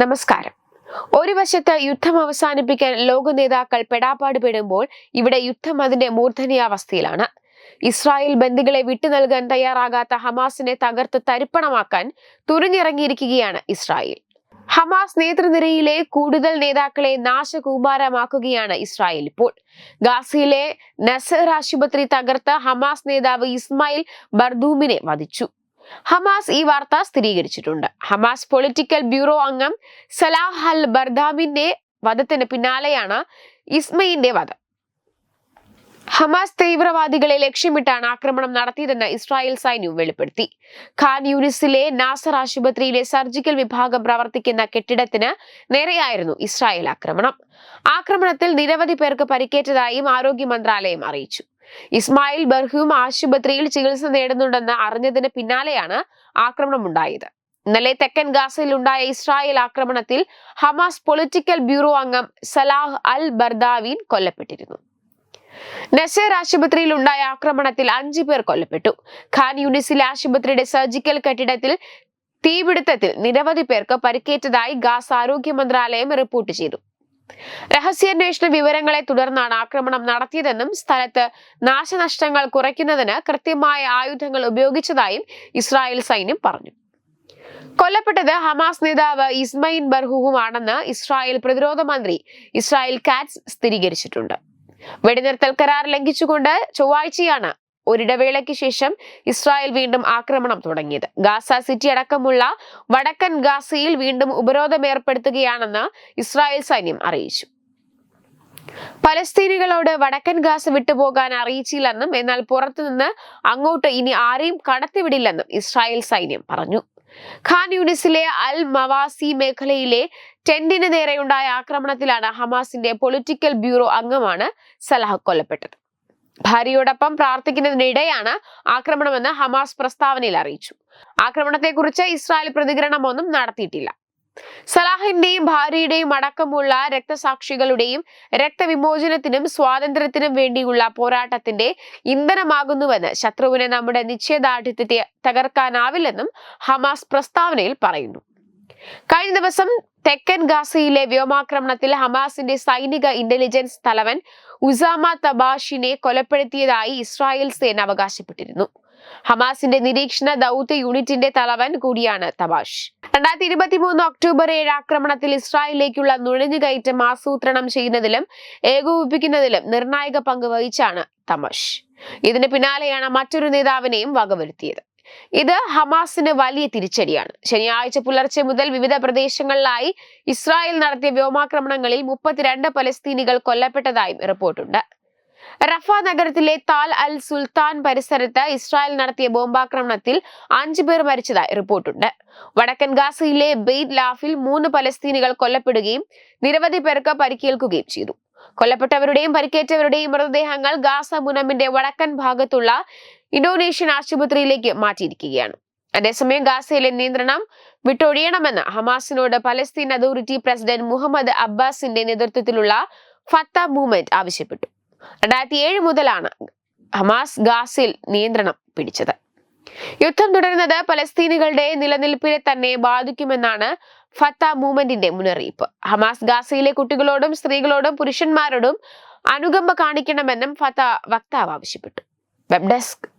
നമസ്കാരം. ഒരു വശത്ത് യുദ്ധം അവസാനിപ്പിക്കാൻ ലോക നേതാക്കൾ പെടാപ്പാട് പെടുമ്പോൾ ഇവിടെ യുദ്ധം അതിന്റെ മൂർധന്യാവസ്ഥയിലാണ്. ഇസ്രായേൽ ബന്ദികളെ വിട്ടു നൽകാൻ തയ്യാറാകാത്ത ഹമാസിനെ തകർത്ത് തരിപ്പണമാക്കാൻ തുറിഞ്ഞിറങ്ങിയിരിക്കുകയാണ് ഇസ്രായേൽ. ഹമാസ് നേതൃനിരയിലെ കൂടുതൽ നേതാക്കളെ നാശകൂമാരമാക്കുകയാണ് ഇസ്രായേൽ ഇപ്പോൾ. ഗാസയിലെ നസർ ആശുപത്രി തകർത്ത് ഹമാസ് നേതാവ് ഇസ്മായിൽ ബർദൂമിനെ വധിച്ചു. ഹമാസ് ഈ വാർത്ത സ്ഥിരീകരിച്ചിട്ടുണ്ട്. ഹമാസ് പൊളിറ്റിക്കൽ ബ്യൂറോ അംഗം സലാഹ് അൽ ബർദാമിന്റെ വധത്തിന് പിന്നാലെയാണ് ഇസ്മയിന്റെ വധം. ഹമാസ് തീവ്രവാദികളെ ലക്ഷ്യമിട്ടാണ് ആക്രമണം നടത്തിയതെന്ന് ഇസ്രായേൽ സൈന്യം വെളിപ്പെടുത്തി. ഖാൻ യൂനിസിലെ നാസർ ആശുപത്രിയിലെ സർജിക്കൽ വിഭാഗം പ്രവർത്തിക്കുന്ന കെട്ടിടത്തിന് നേരെയായിരുന്നു ഇസ്രായേൽ ആക്രമണം. ആക്രമണത്തിൽ നിരവധി പേർക്ക് പരിക്കേറ്റതായും ആരോഗ്യ മന്ത്രാലയം അറിയിച്ചു. ഇസ്മായിൽ ബർഹൂം ആശുപത്രിയിൽ ചികിത്സ നേടുന്നുണ്ടെന്ന് അറിഞ്ഞതിന് പിന്നാലെയാണ് ആക്രമണം ഉണ്ടായത് ഇന്നലെ തെക്കൻ ഗാസയിൽ ഉണ്ടായ ഇസ്രായേൽ ആക്രമണത്തിൽ ഹമാസ് പൊളിറ്റിക്കൽ ബ്യൂറോ അംഗം സലാഹ് അൽ ബർദാവീൻ കൊല്ലപ്പെട്ടിരുന്നു. നസേർ ആശുപത്രിയിൽ ഉണ്ടായ ആക്രമണത്തിൽ അഞ്ചു പേർ കൊല്ലപ്പെട്ടു. ഖാൻ യൂണിസിലെ ആശുപത്രിയുടെ സർജിക്കൽ കെട്ടിടത്തിൽ തീപിടുത്തത്തിൽ നിരവധി പേർക്ക് പരിക്കേറ്റതായി ഗാസ് ആരോഗ്യ മന്ത്രാലയം റിപ്പോർട്ട് ചെയ്തു. രഹസ്യാന്വേഷണ വിവരങ്ങളെ തുടർന്നാണ് ആക്രമണം നടത്തിയതെന്നും സ്ഥലത്ത് നാശനഷ്ടങ്ങൾ കുറയ്ക്കുന്നതിന് കൃത്യമായ ആയുധങ്ങൾ ഉപയോഗിച്ചതായും ഇസ്രായേൽ സൈന്യം പറഞ്ഞു. കൊല്ലപ്പെട്ടത് ഹമാസ് നേതാവ് ഇസ്മയിൻ ബർഹുവുമാണെന്ന് ഇസ്രായേൽ പ്രതിരോധ മന്ത്രി ഇസ്രായേൽ കാറ്റ്സ് സ്ഥിരീകരിച്ചിട്ടുണ്ട്. വെടിനിർത്തൽ കരാർ ലംഘിച്ചുകൊണ്ട് ചൊവ്വാഴ്ചയാണ് ഒരിടവേളയ്ക്ക് ശേഷം ഇസ്രായേൽ വീണ്ടും ആക്രമണം തുടങ്ങിയത്. ഗാസ സിറ്റി അടക്കമുള്ള വടക്കൻ ഗാസയിൽ വീണ്ടും ഉപരോധം ഏർപ്പെടുത്തുകയാണെന്ന് ഇസ്രായേൽ സൈന്യം അറിയിച്ചു. പലസ്തീനികളോട് വടക്കൻ ഗാസ വിട്ടുപോകാൻ അറിയിച്ചില്ലെന്നും എന്നാൽ പുറത്തുനിന്ന് അങ്ങോട്ട് ഇനി ആരെയും കടത്തിവിടില്ലെന്നും ഇസ്രായേൽ സൈന്യം പറഞ്ഞു. ഖാൻ യൂണിസിലെ അൽ മവാസി മേഖലയിലെ ടെന്റിന് നേരെയുണ്ടായ ആക്രമണത്തിലാണ് ഹമാസിന്റെ പൊളിറ്റിക്കൽ ബ്യൂറോ അംഗമാണ് സലാഹ് കൊല്ലപ്പെട്ടത്. ഭാര്യയോടൊപ്പം പ്രാർത്ഥിക്കുന്നതിനിടെയാണ് ആക്രമണമെന്ന് ഹമാസ് പ്രസ്താവനയിൽ അറിയിച്ചു. ആക്രമണത്തെക്കുറിച്ച് ഇസ്രായേൽ പ്രതികരണമൊന്നും നടത്തിയിട്ടില്ല. സലാഹിന്റെയും ഭാര്യയുടെയും അടക്കമുള്ള രക്തസാക്ഷികളുടെയും രക്തവിമോചനത്തിനും സ്വാതന്ത്ര്യത്തിനും വേണ്ടിയുള്ള പോരാട്ടത്തിന്റെ ഇന്ധനമാകുന്നുവെന്ന് ശത്രുവിനെ നമ്മുടെ നിശ്ചയദാർഢ്യത്തെ തകർക്കാനാവില്ലെന്നും ഹമാസ് പ്രസ്താവനയിൽ പറയുന്നു. കഴിഞ്ഞ ദിവസം തെക്കൻ ഗാസയിലെ വ്യോമാക്രമണത്തിൽ ഹമാസിന്റെ സൈനിക ഇന്റലിജൻസ് തലവൻ ഉസാമ തബാഷിനെ കൊലപ്പെടുത്തിയതായി ഇസ്രായേൽ സേന അവകാശപ്പെട്ടിരുന്നു. ഹമാസിന്റെ നിരീക്ഷണ ദൗത്യ യൂണിറ്റിന്റെ തലവൻ കൂടിയാണ് തബാഷ്. രണ്ടായിരത്തി ഇരുപത്തി മൂന്ന് ഒക്ടോബർ ഏഴ് ആക്രമണത്തിൽ ഇസ്രായേലിലേക്കുള്ള നുഴഞ്ഞുകയറ്റം ആസൂത്രണം ചെയ്യുന്നതിലും ഏകോപിപ്പിക്കുന്നതിലും നിർണായക പങ്ക് വഹിച്ചാണ് തമാഷ് ഇതിന് പിന്നാലെയാണ് മറ്റൊരു നേതാവിനെയും വകവരുത്തിയത്. ഇത് ഹമാസിന് വലിയ തിരിച്ചടിയാണ്. ശനിയാഴ്ച പുലർച്ചെ മുതൽ വിവിധ പ്രദേശങ്ങളിലായി ഇസ്രായേൽ നടത്തിയ വ്യോമാക്രമണങ്ങളിൽ മുപ്പത്തിരണ്ട് പലസ്തീനികൾ കൊല്ലപ്പെട്ടതായും റിപ്പോർട്ടുണ്ട്. റഫ നഗരത്തിലെ താൽ അൽ സുൽത്താൻ പരിസരത്ത് ഇസ്രായേൽ നടത്തിയ ബോംബാക്രമണത്തിൽ അഞ്ചു പേർ മരിച്ചതായി റിപ്പോർട്ടുണ്ട്. വടക്കൻ ഗാസയിലെ ബെയ്ദ് ലാഫിൽ മൂന്ന് പലസ്തീനികൾ കൊല്ലപ്പെടുകയും നിരവധി പേർക്ക് പരിക്കേൽക്കുകയും ചെയ്തു. കൊല്ലപ്പെട്ടവരുടെയും പരിക്കേറ്റവരുടെയും മൃതദേഹങ്ങൾ ഗാസ മുനമ്പിന്റെ വടക്കൻ ഭാഗത്തുള്ള ഇന്തോനേഷ്യൻ ആശുപത്രിയിലേക്ക് മാറ്റിയിരിക്കുകയാണ്. അതേസമയം ഗാസയിലെ നിയന്ത്രണം വിട്ടൊഴിയണമെന്ന് ഹമാസിനോട് പലസ്തീൻ അതോറിറ്റി പ്രസിഡന്റ് മുഹമ്മദ് അബ്ബാസിന്റെ നേതൃത്വത്തിലുള്ള ഫത്ത മൂവ്മെന്റ് ആവശ്യപ്പെട്ടു. രണ്ടായിരത്തി ഏഴ് മുതലാണ് ഹമാസ് ഗാസിൽ നിയന്ത്രണം പിടിച്ചത്. യുദ്ധം തുടരുന്നത് പലസ്തീനുകളുടെ നിലനിൽപ്പിനെ തന്നെ ബാധിക്കുമെന്നാണ് ഫത്ത മൂവ്മെന്റിന്റെ മുന്നറിയിപ്പ്. ഹമാസ് ഗാസയിലെ കുട്ടികളോടും സ്ത്രീകളോടും പുരുഷന്മാരോടും അനുകമ്പ കാണിക്കണമെന്നും ഫത്ത വക്താവ് ആവശ്യപ്പെട്ടു. Web desk